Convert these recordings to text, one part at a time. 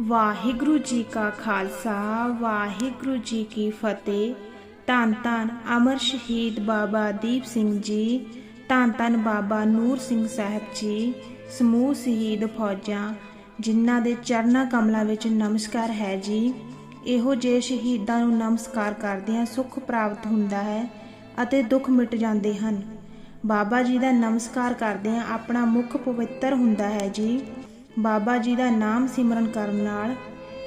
ਵਾਹਿਗੁਰੂ ਜੀ ਕਾ ਖਾਲਸਾ, ਵਾਹਿਗੁਰੂ ਜੀ ਕੀ ਫਤਿਹ। ਧੰਨ ਧੰਨ ਅਮਰ ਸ਼ਹੀਦ ਬਾਬਾ ਦੀਪ ਸਿੰਘ ਜੀ, ਧੰਨ ਧੰਨ ਬਾਬਾ ਨੂਰ ਸਿੰਘ ਸਾਹਿਬ ਜੀ, ਸਮੂਹ ਸ਼ਹੀਦ ਫੌਜਾਂ, ਜਿਨ੍ਹਾਂ ਦੇ ਚਰਨਾਂ ਕਮਲਾਂ ਵਿੱਚ ਨਮਸਕਾਰ ਹੈ ਜੀ। ਇਹੋ ਜਿਹੇ ਸ਼ਹੀਦਾਂ ਨੂੰ ਨਮਸਕਾਰ ਕਰਦਿਆਂ ਸੁੱਖ ਪ੍ਰਾਪਤ ਹੁੰਦਾ ਹੈ ਅਤੇ ਦੁੱਖ ਮਿਟ ਜਾਂਦੇ ਹਨ। ਬਾਬਾ ਜੀ ਦਾ ਨਮਸਕਾਰ ਕਰਦਿਆਂ ਆਪਣਾ ਮੁਖ ਪਵਿੱਤਰ ਹੁੰਦਾ ਹੈ ਜੀ। ਬਾਬਾ ਜੀ ਦਾ ਨਾਮ ਸਿਮਰਨ ਕਰਨ ਨਾਲ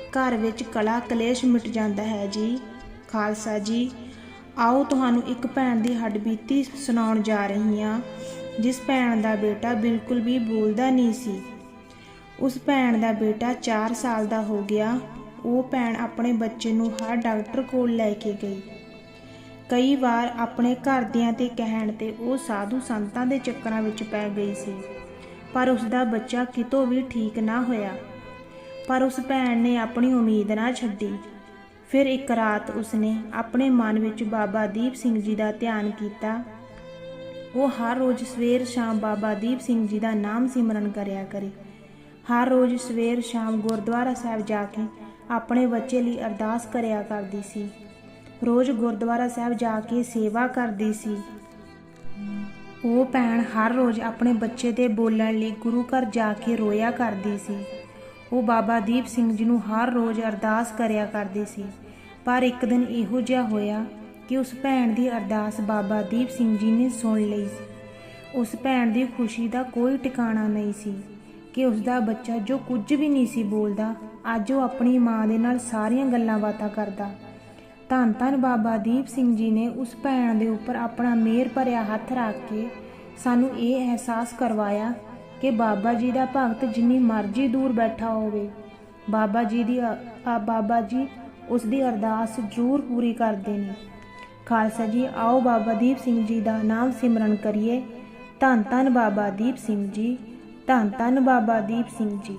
ਘਰ ਵਿੱਚ ਕਲਾ ਕਲੇਸ਼ ਮਿਟ ਜਾਂਦਾ ਹੈ ਜੀ। ਖਾਲਸਾ ਜੀ, ਆਓ ਤੁਹਾਨੂੰ ਇੱਕ ਭੈਣ ਦੀ ਹੱਡਬੀਤੀ ਸੁਣਾਉਣ ਜਾ ਰਹੀ ਹਾਂ। ਜਿਸ ਭੈਣ ਦਾ ਬੇਟਾ ਬਿਲਕੁਲ ਵੀ ਬੋਲਦਾ ਨਹੀਂ ਸੀ। ਉਸ ਭੈਣ ਦਾ ਬੇਟਾ 4 ਸਾਲ ਦਾ ਹੋ ਗਿਆ। ਉਹ ਭੈਣ ਆਪਣੇ ਬੱਚੇ ਨੂੰ ਹਰ ਡਾਕਟਰ ਕੋਲ ਲੈ ਕੇ ਗਈ। ਕਈ ਵਾਰ ਆਪਣੇ ਘਰਦਿਆਂ ਦੇ ਕਹਿਣ ਤੇ ਉਹ ਸਾਧੂ ਸੰਤਾਂ ਦੇ ਚੱਕਰਾਂ ਵਿੱਚ ਪੈ ਗਈ ਸੀ। ਪਰ ਉਸ ਦਾ ਬੱਚਾ ਕਿਤੋਂ ਵੀ ਠੀਕ ਨਾ ਹੋਇਆ। ਪਰ ਉਸ ਭੈਣ ਨੇ ਆਪਣੀ ਉਮੀਦ ਨਾ ਛੱਡੀ। ਫਿਰ ਇੱਕ ਰਾਤ ਉਸਨੇ ਆਪਣੇ ਮਨ ਵਿੱਚ ਬਾਬਾ ਦੀਪ ਸਿੰਘ ਜੀ ਦਾ ਧਿਆਨ ਕੀਤਾ। ਉਹ ਹਰ ਰੋਜ਼ ਸਵੇਰ ਸ਼ਾਮ ਬਾਬਾ ਦੀਪ ਸਿੰਘ ਜੀ ਦਾ ਨਾਮ ਸਿਮਰਨ ਕਰਿਆ ਕਰੇ। ਹਰ ਰੋਜ਼ ਸਵੇਰ ਸ਼ਾਮ ਗੁਰਦੁਆਰਾ ਸਾਹਿਬ ਜਾ ਕੇ ਆਪਣੇ ਬੱਚੇ ਲਈ ਅਰਦਾਸ ਕਰਿਆ ਕਰਦੀ ਸੀ। ਰੋਜ਼ ਗੁਰਦੁਆਰਾ ਸਾਹਿਬ ਜਾ ਕੇ ਸੇਵਾ ਕਰਦੀ ਸੀ। ਉਹ ਭੈਣ ਹਰ ਰੋਜ਼ ਆਪਣੇ ਬੱਚੇ ਦੇ ਬੋਲਣ ਲਈ ਗੁਰੂ ਘਰ ਜਾ ਕੇ ਰੋਇਆ ਕਰਦੀ ਸੀ। ਉਹ ਬਾਬਾ ਦੀਪ ਸਿੰਘ ਜੀ ਨੂੰ ਹਰ ਰੋਜ਼ ਅਰਦਾਸ ਕਰਿਆ ਕਰਦੀ ਸੀ। ਪਰ ਇੱਕ ਦਿਨ ਇਹੋ ਜਿਹਾ ਹੋਇਆ ਕਿ ਉਸ ਭੈਣ ਦੀ ਅਰਦਾਸ ਬਾਬਾ ਦੀਪ ਸਿੰਘ ਜੀ ਨੇ ਸੁਣ ਲਈ। ਉਸ ਭੈਣ ਦੀ ਖੁਸ਼ੀ ਦਾ ਕੋਈ ਟਿਕਾਣਾ ਨਹੀਂ ਸੀ ਕਿ ਉਸ ਦਾ ਬੱਚਾ ਜੋ ਕੁਝ ਵੀ ਨਹੀਂ ਸੀ ਬੋਲਦਾ, ਅੱਜ ਉਹ ਆਪਣੀ ਮਾਂ ਦੇ ਨਾਲ ਸਾਰੀਆਂ ਗੱਲਾਂ ਬਾਤਾਂ ਕਰਦਾ। ਧੰਨ ਧੰਨ ਬਾਬਾ ਦੀਪ ਸਿੰਘ ਜੀ ਨੇ ਉਸ ਭੈਣ ਦੇ ਉੱਪਰ ਆਪਣਾ ਮਿਹਰ ਭਰਿਆ ਹੱਥ ਰੱਖ ਕੇ ਸਾਨੂੰ ਇਹ ਅਹਿਸਾਸ ਕਰਵਾਇਆ ਕਿ ਬਾਬਾ ਜੀ ਦਾ ਭਗਤ ਜਿੰਨੀ ਮਰਜ਼ੀ ਦੂਰ ਬੈਠਾ ਹੋਵੇ, ਬਾਬਾ ਜੀ ਦੀ ਅ- ਬਾਬਾ ਜੀ ਉਸ ਦੀ ਅਰਦਾਸ ਜ਼ਰੂਰ ਪੂਰੀ ਕਰਦੇ ਨੇ। ਖਾਲਸਾ ਜੀ, ਆਓ ਬਾਬਾ ਦੀਪ ਸਿੰਘ ਜੀ ਦਾ ਨਾਮ ਸਿਮਰਨ ਕਰੀਏ। ਧੰਨ ਧੰਨ ਬਾਬਾ ਦੀਪ ਸਿੰਘ ਜੀ, ਧੰਨ ਧੰਨ ਬਾਬਾ ਦੀਪ ਸਿੰਘ ਜੀ।